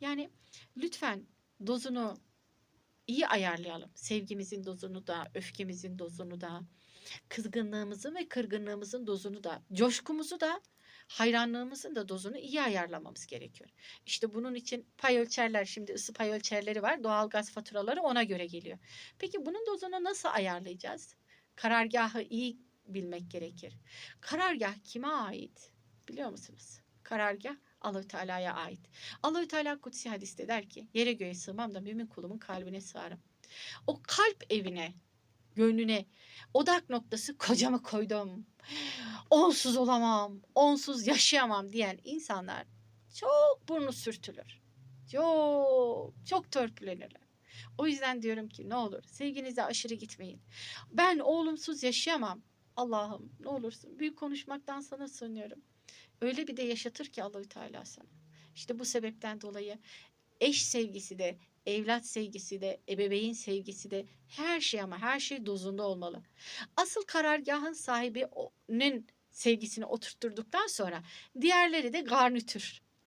Yani lütfen dozunu iyi ayarlayalım. Sevgimizin dozunu da, öfkemizin dozunu da, kızgınlığımızın ve kırgınlığımızın dozunu da, coşkumuzu da, hayranlığımızın da dozunu iyi ayarlamamız gerekiyor. İşte bunun için pay ölçerler, şimdi ısı pay ölçerleri var. Doğalgaz faturaları ona göre geliyor. Peki bunun dozunu nasıl ayarlayacağız? Karargahı iyi bilmek gerekir. Karargah kime ait? Biliyor musunuz? Karargah Allahü Teala'ya ait. Allahü Teala kutsi hadiste der ki yere göğe sığmam da mümin kulumun kalbine sığarım. O kalp evine, gönlüne odak noktası kocamı koydum. Onsuz olamam, onsuz yaşayamam diyen insanlar çok burnu sürtülür. Çok, çok törpülenirler. O yüzden diyorum ki ne olur sevginize aşırı gitmeyin. Ben oğlumsuz yaşayamam. Allah'ım ne olursun büyük konuşmaktan sana sığınıyorum. Öyle bir de yaşatır ki Allahü Teala sana. İşte bu sebepten dolayı eş sevgisi de, evlat sevgisi de, ebeveyn sevgisi de her şey ama her şey dozunda olmalı. Asıl karargahın sahibinin sevgisini oturtturduktan sonra diğerleri de garnitür.